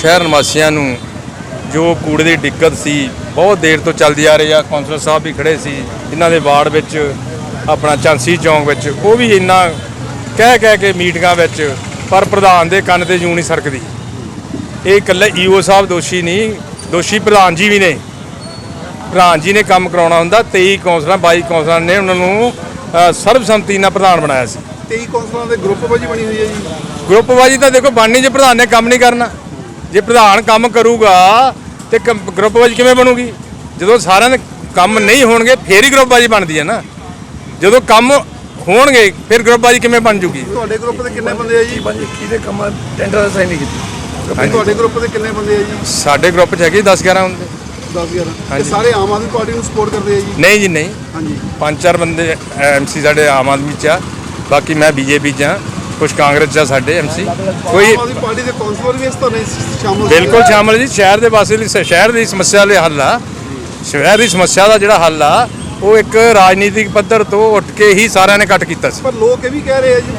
ਸ਼ਹਿਰ ਨਿਵਾਸੀਆਂ ਨੂੰ ਜੋ ਕੂੜੇ ਦੀ ਦਿੱਕਤ ਸੀ ਬਹੁਤ ਦੇਰ ਤੋਂ ਚੱਲਦੀ ਆ ਰਹੀ ਆ। ਕੌਂਸਲਰ ਸਾਹਿਬ ਵੀ ਖੜੇ ਸੀ ਇਹਨਾਂ ਦੇ ਵਾਰਡ ਵਿੱਚ ਆਪਣਾ ਚਾਂਸੀ ਚੌਂਕ ਵਿੱਚ। ਉਹ ਵੀ ਇੰਨਾ ਕਹਿ ਕਹਿ ਕੇ ਮੀਟਿੰਗਾਂ ਵਿੱਚ ਪਰ ਪ੍ਰਧਾਨ ਦੇ ਕੰਨ ਤੇ ਜੂੰ ਨਹੀਂ ਸਰਕਦੀ। ਇਹ ਇਕੱਲੇ ਈਓ ਸਾਹਿਬ ਦੋਸ਼ੀ ਨਹੀਂ ਦੋਸ਼ੀ ਪ੍ਰਧਾਨ ਜੀ ਵੀ ਨੇ। ਪ੍ਰਧਾਨ ਜੀ ਨੇ ਕੰਮ ਕਰਾਉਣਾ ਹੁੰਦਾ 23 ਕੌਂਸਲਰਾਂ 22 ਕੌਂਸਲਰਾਂ ਨੇ ਉਹਨਾਂ ਨੂੰ ਸਰਬਸੰਮਤੀ ਨਾਲ ਪ੍ਰਧਾਨ ਬਣਾਇਆ ਸੀ। 23 ਕੌਂਸਲਰਾਂ ਦੇ ਗਰੁੱਪ ਵਜੀ ਬਣੀ ਹੋਈ ਹੈ ਜੀ। ਗਰੁੱਪਬਾਜੀ ਤਾਂ ਦੇਖੋ ਬਣਨੀ ਜੇ ਪ੍ਰਧਾਨ ਨੇ ਕੰਮ ਨਹੀਂ ਕਰਨਾ। ਜੇ ਪ੍ਰਧਾਨ ਕੰਮ ਕਰੂਗਾ ਤੇ ਗਰੁੱਪਬਾਜੀ ਕਿਵੇਂ ਬਣੂਗੀ? ਜਦੋਂ ਸਾਰਿਆਂ ਦੇ ਕੰਮ ਨਹੀਂ ਹੋਣਗੇ ਫੇਰ ਹੀ ਗਰੁੱਪਬਾਜੀ ਬਣਦੀ ਹੈ ਨਾ। ਜਦੋਂ ਕੰਮ ਹੋਣਗੇ ਫਿਰ ਗਰੁੱਪਬਾਜੀ ਕਿਵੇਂ ਬਣ ਜੂਗੀ? ਤੁਹਾਡੇ ਗਰੁੱਪ ਦੇ ਕਿੰਨੇ ਬੰਦੇ ਆ ਜੀ? ਕਿਹਦੇ ਕੰਮ ਟੈਂਡਰ ਸਾਈਨ ਨਹੀਂ ਕੀਤੀ। ਤੁਹਾਡੇ ਗਰੁੱਪ ਦੇ ਕਿੰਨੇ ਬੰਦੇ ਆ ਜੀ? ਸਾਡੇ ਗਰੁੱਪ 'ਚ ਹੈਗੇ 10 11 ਹੁੰਦੇ 10 11 ਇਹ ਹਾਂਜੀ। ਸਾਰੇ ਆਮ ਆਦਮੀ ਪਾਰਟੀ ਨੂੰ ਸਪੋਰਟ ਕਰਦੇ ਆ ਜੀ? ਨਹੀਂ ਜੀ ਨਹੀਂ। ਹਾਂਜੀ। ਪੰਜ ਚਾਰ ਬੰਦੇ ਐਮਸੀ ਸਾਡੇ ਆਮ ਆਦਮੀ 'ਚ ਆ। ਬਾਕੀ ਮੈਂ ਬੀਜੇਪੀ 'ਚ ਆ। ਕੁਝ ਕਾਂਗਰਸ ਆ ਸਾਡੇ ਐਮਸੀ ਕੋਈ ਪਾਰਟੀ ਦੇ ਕੌਂਸਲਰ ਵੀ ਇਸ ਤਰ੍ਹਾਂ ਸ਼ਾਮਲ ਬਿਲਕੁਲ ਸ਼ਾਮਲ ਜੀ। ਸ਼ਹਿਰ ਦੇ ਵਾਸਤੇ ਲਈ ਸ਼ਹਿਰ ਦੀ ਸਮੱਸਿਆ ਲਈ ਹੱਲ ਆ। ਸ਼ਹਿਰ ਦੀ ਸਮੱਸਿਆ ਦਾ ਜਿਹੜਾ ਹੱਲ ਆ ਉਹ ਇੱਕ ਰਾਜਨੀਤਿਕ ਪੱਧਰ ਤੋਂ ਉੱਠ ਕੇ ਹੀ ਸਾਰਿਆਂ ਨੇ ਕੱਟ ਕੀਤਾ ਸੀ। ਪਰ ਲੋਕ ਇਹ ਵੀ ਕਹਿ ਰਹੇ ਆ ਜੀ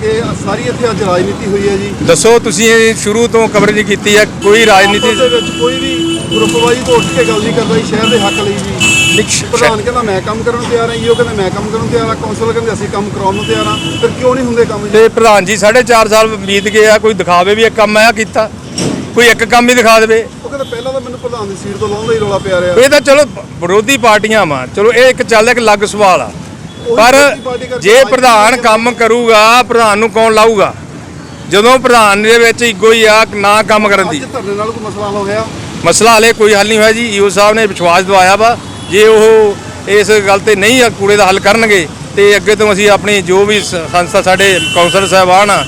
ਕਿ ਸਾਰੀ ਇੱਥੇ ਅੱਜ ਰਾਜਨੀਤੀ ਹੋਈ ਹੈ ਜੀ। ਦੱਸੋ ਤੁਸੀਂ ਇਹ ਸ਼ੁਰੂ ਤੋਂ ਕਵਰੇਜ ਕੀਤੀ ਹੈ ਕੋਈ ਰਾਜਨੀਤੀ ਦੇ ਵਿੱਚ ਕੋਈ ਵੀ ਗਰੁੱਪਵਾਜੀ ਤੋਂ ਉੱਠ ਕੇ ਗੱਲ ਨਹੀਂ ਕਰਦਾ ਜੀ ਸ਼ਹਿਰ ਦੇ ਹੱਕ ਲਈ ਜੀ ਪ੍ਰਧਾਨ ਕਹਿੰਦਾ ਮੈਂ ਕੰਮ ਕਰਨ ਨੂੰ ਤਿਆਰ ਹਾਂ। ਈਓ ਕਹਿੰਦਾ ਮੈਂ ਕੰਮ ਕਰਨ ਨੂੰ ਤਿਆਰ ਹਾਂ। ਕੌਂਸਲਰ ਕਹਿੰਦੇ ਅਸੀਂ ਕੰਮ ਕਰਾਉਣ ਨੂੰ ਤਿਆਰ ਹਾਂ। ਫਿਰ ਕਿਉਂ ਨਹੀਂ ਹੁੰਦੇ ਕੰਮ ਜੀ? ਤੇ ਪ੍ਰਧਾਨ ਜੀ 4.5 ਸਾਲ ਬੀਤ ਗਏ ਆ ਕੋਈ ਦਿਖਾਵੇ ਵੀ ਇੱਕ ਕੰਮ ਆਇਆ ਕੀਤਾ। ਕੋਈ ਇੱਕ ਕੰਮ ਹੀ ਦਿਖਾ ਦੇਵੇ। ਉਹ ਕਹਿੰਦਾ ਪਹਿਲਾਂ ਤਾਂ ਮੈਨੂੰ ਪ੍ਰਧਾਨ ਦੀ ਸੀਟ ਤੋਂ ਲਾਉਣ ਦਾ ਹੀ ਰੌਲਾ ਪਿਆ ਰਿਹਾ। ਇਹ ਤਾਂ ਚਲੋ ਵਿਰੋਧੀ ਪਾਰਟੀਆਂ ਵਾ। ਚਲੋ ਇਹ ਇੱਕ ਚੱਲਦਾ ਇੱਕ ਅਲੱਗ ਸਵਾਲ ਆ। ਪਰ ਜੇ ਪ੍ਰਧਾਨ ਕੰਮ ਕਰੂਗਾ ਪ੍ਰਧਾਨ ਨੂੰ ਕੌਣ ਲਾਊਗਾ? ਜਦੋਂ ਪ੍ਰਧਾਨ ਦੇ ਵਿੱਚ ਇੱਕੋ ਹੀ ਆ ਨਾ ਕੰਮ ਕਰਨ ਦੀ। ਅੱਜ ਧਰਨੇ ਨਾਲ ਕੋਈ ਮਸਲਾ ਹੱਲ ਹੋ ਗਿਆ? ਮਸਲਾ ਹਲੇ ਕੋਈ ਹੱਲ ਨਹੀਂ ਹੋਇਆ ਜੀ। ਈਓ ਸਾਹਿਬ ਨੇ ਵਿਸ਼ਵਾਸ ਦਵਾਇਆ ਵਾ। ਜੇ ਉਹ ਇਸ ਗੱਲ ਤੇ ਨਹੀਂ ਆ ਕੂੜੇ ਦਾ ਹੱਲ ਕਰਨਗੇ ਤੇ ਅੱਗੇ ਤੋਂ ਅਸੀਂ ਆਪਣੀ ਜੋ ਵੀ ਸੰਸਥਾ ਸਾਡੇ ਕਾਉਂਸਲਰ ਸਾਹਿਬਾਨ ਆ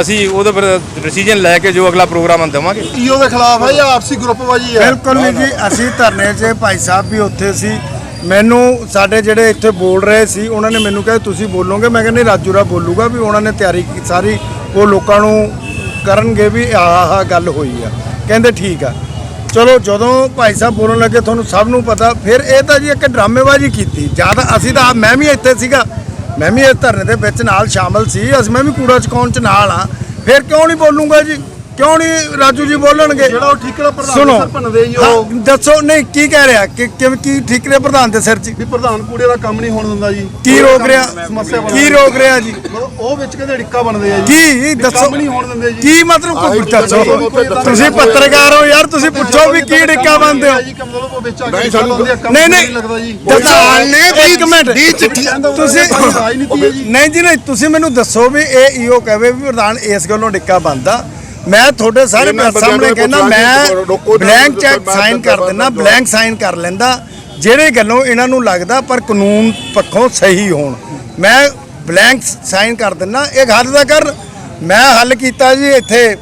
ਅਸੀਂ ਉਹਦੇ ਪਰ ਡਿਸੀਜਨ ਲੈ ਕੇ ਜੋ ਅਗਲਾ ਪ੍ਰੋਗਰਾਮ ਦੇਵਾਂਗੇ। ਈਓ ਦੇ ਖਿਲਾਫ ਹੈ ਜਾਂ ਆਪਸੀ ਗਰੁੱਪਵਾਜੀ ਹੈ ਬਿਲਕੁਲ ਨਹੀਂ ਜੀ ਅਸੀਂ ਧਰਨੇ 'ਚ ਭਾਈ ਸਾਹਿਬ ਵੀ ਉੱਥੇ ਸੀ। ਮੈਨੂੰ ਸਾਡੇ ਜਿਹੜੇ ਇੱਥੇ ਬੋਲ ਰਹੇ ਸੀ ਉਹਨਾਂ ਨੇ ਮੈਨੂੰ ਕਿਹਾ ਤੁਸੀਂ ਬੋਲੋਗੇ? ਮੈਂ ਕਹਿੰਦਾ ਰਾਜੂਰਾ ਬੋਲੂਗਾ ਵੀ ਉਹਨਾਂ ਨੇ ਤਿਆਰੀ ਕੀ ਸਾਰੀ ਉਹ ਲੋਕਾਂ ਨੂੰ ਕਰਨਗੇ ਵੀ ਆਹ ਆਹ ਗੱਲ ਹੋਈ ਆ। ਕਹਿੰਦੇ ਠੀਕ ਆ। ਚਲੋ ਜਦੋਂ ਭਾਈ ਸਾਹਿਬ ਬੋਲਣ ਲੱਗੇ, ਤੁਹਾਨੂੰ ਸਭ ਨੂੰ ਪਤਾ, ਫਿਰ ਇਹ ਤਾਂ ਜੀ ਇੱਕ ਡਰਾਮੇਬਾਜ਼ੀ ਕੀਤੀ। ਜ਼ਿਆਦਾ ਅਸੀਂ ਤਾਂ ਮੈਂ ਵੀ ਇੱਥੇ ਸੀਗਾ। ਮੈਂ ਵੀ ਇਸ ਧਰਨੇ ਦੇ ਵਿੱਚ ਨਾਲ ਸ਼ਾਮਲ ਸੀ। ਅਸੀਂ, ਮੈਂ ਵੀ ਕੂੜਾ ਚੁਕਾਉਣ ਚ ਨਾਲ ਆ ਫਿਰ ਕਿਉਂ ਨਹੀਂ ਬੋਲੂੰਗਾ ਜੀ? ਕਿਉਂ ਨਹੀਂ ਰਾਜੂ ਜੀ ਬੋਲਣਗੇ? ਜਿਹੜਾ ਉਹ ਠੇਕੇਦਾਰ ਪ੍ਰਧਾਨ ਦੇ ਸਿਰ ਭੰਨਦੇ ਜੀ ਹਾਂ, ਉਹ ਦੱਸੋ ਨਹੀਂ ਕੀ ਕਹਿ ਰਿਹਾ? ਕਿ ਕਿਵੇਂ ਕੀ ਠੇਕੇ ਪ੍ਰਧਾਨ ਦੇ ਸਿਰ 'ਚ? ਵੀ ਪ੍ਰਧਾਨ ਕੂੜੇ ਦਾ ਕੰਮ ਨਹੀਂ ਹੋਣ ਦਿੰਦਾ ਜੀ। ਕੀ ਰੋਕ ਰਿਹਾ? ਸਮੱਸਿਆ ਬਣ ਕੀ ਰੋਕ ਰਿਹਾ ਜੀ? ਮਤਲਬ ਉਹ ਵਿੱਚ ਕਹਿੰਦੇ ਡਿੱਕਾ ਬਣਦੇ ਆ ਜੀ। ਕੀ ਵੀ ਦੱਸੋ? ਕੰਮ ਨਹੀਂ ਹੋਣ ਦਿੰਦੇ ਜੀ। ਕੀ ਮਤਲਬ ਕੋਈ ਦੱਸੋ। ਤੁਸੀਂ ਪੱਤਰਕਾਰ ਹੋ ਯਾਰ ਤੁਸੀਂ ਪੁੱਛੋ ਵੀ ਕੀ ਡਿੱਕਾ ਬੰਦੇ ਹੋ ਜੀ ਕਿ ਮਤਲਬ ਉਹ ਵਿੱਚ ਆ ਕੇ ਡਿੱਕਾ ਲਾਉਂਦੇ ਆ, ਕੰਮ ਨਹੀਂ ਨਹੀਂ। ਲੱਗਦਾ ਜੀ ਪ੍ਰਧਾਨ ਨੇ ਇੱਕ ਮਿੰਟ। ਤੁਸੀਂ ਰਾਜਨੀਤੀ ਹੈ ਜੀ। ਨਹੀਂ ਜੀ ਨਹੀਂ ਤੁਸੀਂ ਮੈਨੂੰ ਦੱਸੋ ਵੀ ਇਹ ਈਓ ਕਹਵੇ ਵੀ ਪ੍ਰਧਾਨ ਇਸ ਗੱਲੋਂ ਡਿੱਕਾ ਬੰਦਾ ਮੈਂ ਤੁਹਾਡੇ ਸਾਰੇ ਸਾਹਮਣੇ ਕਹਿੰਦਾ ਮੈਂ ਬਲੈਂਕ ਚੈੱਕ ਸਾਈਨ ਕਰ ਦਿੰਦਾ ਬਲੈਂਕ ਸਾਈਨ ਕਰ ਲੈਂਦਾ। ਜਿਹੜੇ ਗੱਲੋਂ ਇਹਨਾਂ ਨੂੰ ਲੱਗਦਾ ਪਰ ਕਾਨੂੰਨ ਪੱਖੋਂ ਸਹੀ ਹੋਣ। ਮੈਂ ਬਲੈਂਕ ਸਾਈਨ ਕਰ ਦਿੰਦਾ ਇਹ ਹੱਲ ਦਾ ਕਰ। ਮੈਂ ਹੱਲ ਕੀਤਾ ਜੀ ਇੱਥੇ।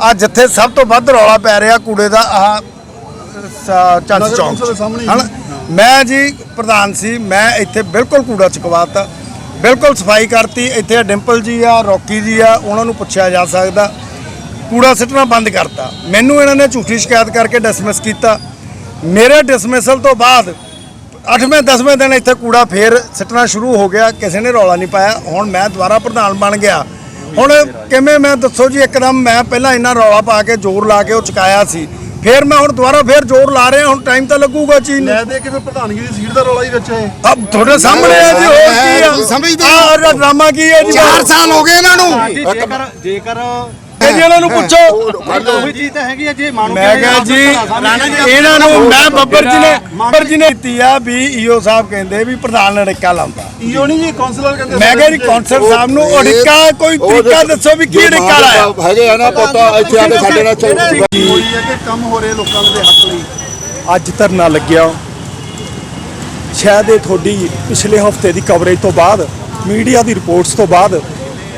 ਆ ਜਿੱਥੇ ਸਭ ਤੋਂ ਵੱਧ ਰੌਲਾ ਪੈ ਰਿਹਾ ਕੂੜੇ ਦਾ ਸ- ਚੰਦ ਚੌਂਕ ਕੌਂਸਲ ਦੇ ਸਾਹਮਣੇ ਹੀ। ਹਨਾ? ਮੈਂ ਜੀ ਪ੍ਰਧਾਨ ਸੀ ਮੈਂ ਇੱਥੇ ਬਿਲਕੁਲ ਕੂੜਾ ਚੁਕਵਾਤਾ। ਬਿਲਕੁਲ ਸਫ਼ਾਈ ਕਰਤੀ। ਇੱਥੇ ਡਿੰਪਲ ਜੀ ਆ ਰੌਕੀ ਜੀ ਆ ਉਹਨਾਂ ਨੂੰ ਪੁੱਛਿਆ ਜਾ ਸਕਦਾ। ਕੂੜਾ ਸਿੱਟਣਾ ਬੰਦ ਕਰਤਾ। ਮੈਨੂੰ ਇਹਨਾਂ ਨੇ ਝੂਠੀ ਸ਼ਿਕਾਇਤ ਕਰਕੇ ਡਿਸਮਿਸ ਕੀਤਾ। ਮੇਰੇ ਡਿਸਮਿਸਲ ਤੋਂ ਬਾਅਦ 8ਵੇਂ 10ਵੇਂ ਦਿਨ ਇੱਥੇ ਕੂੜਾ ਫੇਰ ਸਿੱਟਣਾ ਸ਼ੁਰੂ ਹੋ ਗਿਆ। ਕਿਸੇ ਨੇ ਰੌਲਾ ਨਹੀਂ ਪਾਇਆ। ਹੁਣ ਮੈਂ ਦੁਬਾਰਾ ਪ੍ਰਧਾਨ ਬਣ ਗਿਆ। ਹੁਣ ਕਿਵੇਂ ਮੈਂ ਦੱਸੋ ਜੀ ਇੱਕਦਮ ਮੈਂ ਪਹਿਲਾਂ ਇੰਨਾ ਰੌਲਾ ਪਾ ਕੇ ਜ਼ੋਰ ਲਾ ਕੇ ਉਹ ਚੁਕਾਇਆ ਸੀ। ਫੇਰ ਮੈਂ ਹੁਣ ਦੁਬਾਰਾ ਫੇਰ ਜ਼ੋਰ ਲਾ ਰਿਹਾ। ਹੁਣ ਟਾਈਮ ਤਾਂ ਲੱਗੂਗਾ ਚੀਜ਼ ਨੂੰ ਲੈ ਦੇ ਕੇ ਫਿਰ ਪ੍ਰਧਾਨਗੀ ਦੀ ਸੀਟ ਦਾ ਰੌਲਾ ਹੀ ਵਿੱਚ ਹੈ ਅਬ ਤੁਹਾਡੇ ਸਾਹਮਣੇ ਹੈ ਜੀ ਹੋਰ ਕੀ ਆ? ਸਮਝਦੇ। ਆਹ ਇਹਦਾ ਡਰਾਮਾ ਕੀ ਹੈ ਜੀ? 4 ਸਾਲ ਹੋ ਗਏ ਇਹਨਾਂ ਨੂੰ। ਜੇਕਰ ਜੇਕਰ ਜੀ ਇਹਨਾਂ ਨੂੰ ਪੁੱਛੋ। ਉਹੀ ਚੀਜ਼ ਤਾਂ ਹੈਗੀ ਆ ਜੇ ਮਾਨੋ ਮੈਂ ਕਿਹਾ ਜੀ ਇਹਨਾਂ ਨੂੰ ਮੈਂ ਬੱਬਰ ਜੀ ਨੇ ਬੱਬਰ ਜੀ ਨੇ ਦਿੱਤੀ ਆ ਵੀ ਈਓ ਸਾਹਿਬ ਕਹਿੰਦੇ ਵੀ ਪ੍ਰਧਾਨ ਅੜਿੱਕਾ ਲਾਉਂਦਾ। ਈਓ ਨਹੀਂ ਜੀ ਕੌਂਸਲਰ ਕਹਿੰਦੇ ਮੈਂ ਕਿਹਾ ਜੀ ਕੌਂਸਲ ਸਾਹਿਬ ਨੂੰ ਅੜਿੱਕਾ ਕੋਈ ਤਰੀਕਾ ਦੱਸੋ ਵੀ ਕੀ ਅੜਿੱਕਾ ਲਾਇਆ। ਹੈਗੇ ਆ ਨਾ ਪਤਾ ਇੱਥੇ ਆ ਕੇ ਸਾਡੇ ਨਾਲ ਚੱਲ ਹੋਈ ਹੈ ਕਿ ਕੰਮ ਹੋ ਰਹੇ ਲੋਕਾਂ ਦੇ ਹੱਕ ਲਈ। ਅੱਜ ਧਰਨਾ ਲੱਗਿਆ। ਸ਼ਾਇਦ ਇਹ ਤੁਹਾਡੀ ਪਿਛਲੇ ਹਫ਼ਤੇ ਦੀ ਕਵਰੇਜ ਤੋਂ ਬਾਅਦ ਮੀਡੀਆ ਦੀ ਰਿਪੋਰਟਸ ਤੋਂ ਬਾਅਦ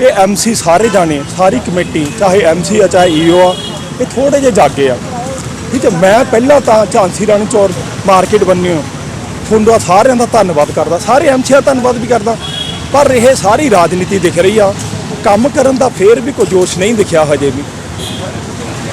ਇਹ ਐਮਸੀ ਸਾਰੇ ਜਾਣੇ, ਸਾਰੀ ਕਮੇਟੀ, ਚਾਹੇ ਐਮਸੀ ਆ, ਚਾਹੇ ਈਓ ਆ, ਇਹ ਥੋੜੇ ਜਿਹੇ ਜਾਗੇ ਆ। ਠੀਕ ਹੈ, ਮੈਂ ਪਹਿਲਾਂ ਤਾਂ ਝਾਂਸੀ ਰਾਣੀ ਚੌਰ ਮਾਰਕੀਟ ਬੰਨਿਓ ਤੁਹਾਡਾ ਸਾਰਿਆਂ ਦਾ ਧੰਨਵਾਦ ਕਰਦਾ, ਸਾਰੇ ਐਮਸੀ ਦਾ ਧੰਨਵਾਦ ਵੀ ਕਰਦਾ, ਪਰ ਇਹ ਸਾਰੀ ਰਾਜਨੀਤੀ ਦਿਖ ਰਹੀ ਆ। ਕੰਮ ਕਰਨ ਦਾ ਫੇਰ ਵੀ ਕੋਈ ਜੋਸ਼ ਨਹੀਂ ਦਿਖਿਆ ਹਜੇ ਵੀ।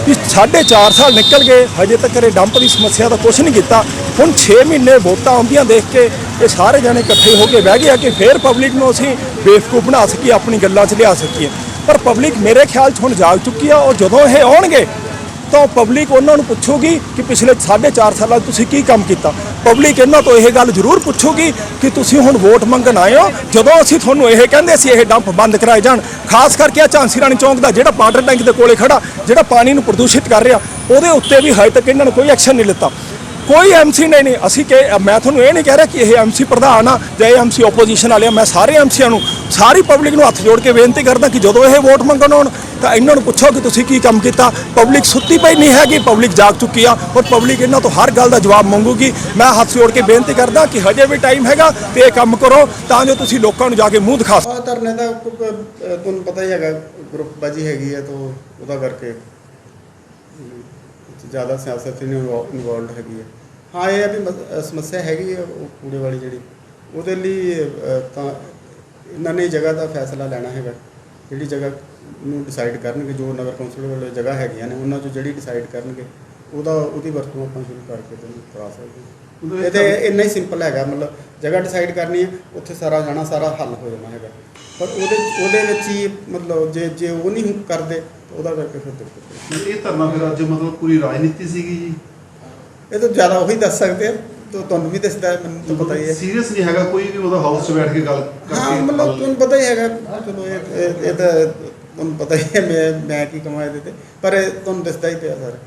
ਵੀ ਸਾਢੇ ਚਾਰ ਸਾਲ ਨਿਕਲ ਗਏ, ਹਜੇ ਤੱਕ ਇਹ ਡੰਪ ਦੀ ਸਮੱਸਿਆ ਦਾ ਕੁਝ ਨਹੀਂ ਕੀਤਾ। ਹੁਣ 6 ਮਹੀਨੇ ਵੋਟਾਂ ਆਉਂਦੀਆਂ ਦੇਖ ਕੇ ਇਹ ਸਾਰੇ ਜਣੇ ਇਕੱਠੇ ਹੋ ਕੇ ਬਹਿ ਗਏ ਆ ਕਿ ਫੇਰ ਪਬਲਿਕ ਨੂੰ ਅਸੀਂ ਬੇਵਕੂਫ ਬਣਾ ਸਕੀਏ, ਆਪਣੀ ਗੱਲਾਂ 'ਚ ਲਿਆ ਸਕੀਏ। ਪਰ ਪਬਲਿਕ ਮੇਰੇ ਖਿਆਲ 'ਚ ਹੁਣ ਜਾਗ ਚੁੱਕੀ ਆ ਉਹ ਜਦੋਂ ਇਹ ਆਉਣਗੇ, ਤਾਂ ਪਬਲਿਕ ਉਹਨਾਂ ਨੂੰ ਪੁੱਛੂਗੀ ਕਿ ਪਿਛਲੇ 4.5 ਸਾਲਾਂ 'ਚ ਤੁਸੀਂ ਕੀ ਕੰਮ ਕੀਤਾ। ਪਬਲਿਕ ਇਹਨਾਂ ਤੋਂ ਇਹ ਗੱਲ ਜ਼ਰੂਰ ਪੁੱਛੂਗੀ ਕਿ ਤੁਸੀਂ ਹੁਣ ਵੋਟ ਮੰਗਣ ਆਏ ਹੋ, ਜਦੋਂ ਅਸੀਂ ਤੁਹਾਨੂੰ ਇਹ ਕਹਿੰਦੇ ਸੀ ਇਹ ਡੰਪ ਬੰਦ ਕਰਾਏ ਜਾਣ, ਖਾਸ ਕਰਕੇ ਆ ਝਾਂਸੀ ਰਾਣੀ ਚੌਂਕ ਦਾ ਜਿਹੜਾ ਵਾਟਰ ਟੈਂਕ ਦੇ ਕੋਲੇ ਖੜਾ, ਜਿਹੜਾ ਪਾਣੀ ਨੂੰ ਪ੍ਰਦੂਸ਼ਿਤ ਕਰ ਰਿਹਾ, ਉਹਦੇ ਉੱਤੇ ਵੀ ਹਜੇ ਤੱਕ ਇਹਨਾਂ ਨੇ ਕੋਈ ਐਕਸ਼ਨ ਨਹੀਂ ਲਿੱਤਾ। ਕੋਈ ਐਮਸੀ ਨੇ ਨਹੀਂ ਅਸੀਂ ਕਿ ਮੈਂ ਤੁਹਾਨੂੰ ਇਹ ਨਹੀਂ ਕਹਿ ਰਿਹਾ ਕਿ ਇਹ ਐਮਸੀ ਪ੍ਰਧਾਨ ਆ ਜਾਂ ਇਹ ਐਮਸੀ ਆਪੋਜੀਸ਼ਨ ਵਾਲੇ ਆ। ਮੈਂ ਸਾਰੇ ਐਮਸੀਆਂ ਨੂੰ, ਸਾਰੀ ਪਬਲਿਕ ਨੂੰ ਹੱਥ ਜੋੜ ਕੇ ਬੇਨਤੀ ਕਰਦਾ ਕਿ ਜਦੋਂ ਇਹ ਵੋਟ ਮੰਗਣ ਆਉਣ, ਤਾਂ ਇਹਨਾਂ ਨੂੰ ਪੁੱਛੋ ਕਿ ਤੁਸੀਂ ਕੀ ਕੰਮ ਕੀਤਾ। ਪਬਲਿਕ ਸੁੱਤੀ ਪਈ ਨਹੀਂ ਹੈਗੀ ਪਬਲਿਕ ਜਾਗ ਚੁੱਕੀ ਆ ਔਰ ਪਬਲਿਕ ਇਹਨਾਂ ਤੋਂ ਹਰ ਗੱਲ ਦਾ ਜਵਾਬ ਮੰਗੂਗੀ। ਮੈਂ ਹੱਥ ਜੋੜ ਕੇ ਬੇਨਤੀ ਕਰਦਾ ਕਿ ਹਜੇ ਵੀ ਟਾਈਮ ਹੈਗਾ ਤੇ ਇਹ ਕੰਮ ਕਰੋ, ਤਾਂ ਜੋ ਤੁਸੀਂ ਲੋਕਾਂ ਨੂੰ ਜਾ ਕੇ ਮੂੰਹ ਦਿਖਾ ਸਕੋ। ਧਰਨੇ ਦਾ ਤੁਹਾਨੂੰ ਪਤਾ ਹੀ ਹੈਗਾ ਗਰੁੱਪ ਬਾਜੀ ਹੈਗੀ ਹੈ ਤਾਂ ਉਹਦਾ ਕਰਕੇ ਜ਼ਿਆਦਾ ਸਿਆਸਤ ਇਨਵੋਲਡ ਹੈਗੀ ਹੈ ਹਾਂ ਇਹ ਆ ਵੀ ਮਸ- ਸਮੱਸਿਆ ਹੈਗੀ ਆ ਉਹ ਕੂੜੇ ਵਾਲੀ ਜਿਹੜੀ। ਉਹਦੇ ਲਈ ਅ, ਤਾਂ ਇਹਨਾਂ ਨੇ ਜਗ੍ਹਾ ਦਾ ਫੈਸਲਾ ਲੈਣਾ ਹੈਗਾ। ਜਿਹੜੀ ਜਗ੍ਹਾ ਨੂੰ ਡਿਸਾਈਡ ਕਰਨਗੇ ਜੋ ਨਗਰ ਕੌਂਸਲ ਵੱਲੋਂ ਜਗ੍ਹਾ ਹੈਗੀਆਂ ਨੇ ਉਹਨਾਂ 'ਚੋਂ ਜਿਹੜੀ ਡਿਸਾਈਡ ਕਰਨਗੇ ਉਹਦਾ ਉਹਦੀ ਵਰਤੋਂ ਆਪਾਂ ਸ਼ੁਰੂ ਕਰਕੇ ਤੇ ਕਰਾ ਸਕਦੇ ਹਾਂ। ਇਹ ਤੇ ਇੰਨਾ ਹੀ ਸਿੰਪਲ ਹੈਗਾ ਮਤਲਬ ਜਗ੍ਹਾ ਡਿਸਾਈਡ ਕਰਨੀ ਹੈ ਉੱਥੇ ਸਾਰਾ ਜਾਣਾ ਸਾਰਾ ਹੱਲ ਹੋ ਜਾਣਾ ਹੈਗਾ। ਪਰ ਉਹਦੇ ਉਹਦੇ ਵਿੱਚ ਹੀ ਮਤਲਬ ਜੇ ਜੇ ਉਹ ਨਹੀਂ ਕਰਦੇ ਤਾਂ ਉਹਦਾ ਕਰਕੇ ਫਿਰ ਦਿੱਕਤ ਹੈ। ਇਹ ਧਰਨਾ ਫਿਰ ਅੱਜ ਮਤਲਬ ਪੂਰੀ ਰਾਜਨੀਤੀ ਸੀਗੀ ਜੀ। ਇਹ ਤਾਂ ਜ਼ਿਆਦਾ ਉਹੀ ਦੱਸ ਸਕਦੇ ਆ ਤਾਂ ਤੁਹਾਨੂੰ ਵੀ ਦੱਸਦਾ ਹੈ, ਮੈਨੂੰ ਤਾਂ ਪਤਾ ਹੀ ਹੈ। ਸੀਰੀਅਸ ਨਹੀਂ ਹੈਗਾ ਕੋਈ ਵੀ ਉਹਦਾ ਹਾਊਸ 'ਚ ਬੈਠ ਕੇ ਗੱਲ ਹਾਂ ਮਤਲਬ ਤੁਹਾਨੂੰ ਪਤਾ ਹੀ ਹੈਗਾ ਚਲੋ ਇਹ ਇਹ- ਇਹ ਤਾਂ ਤੁਹਾਨੂੰ ਪਤਾ ਹੀ ਹੈ ਮੈਂ ਮੈਂ ਕੀ ਕਮਾਇਆ ਇਹਦੇ ਤੇ ਪਰ ਇਹ ਤੁਹਾਨੂੰ ਦੱਸਦਾ ਹੀ ਪਿਆ ਸਰ।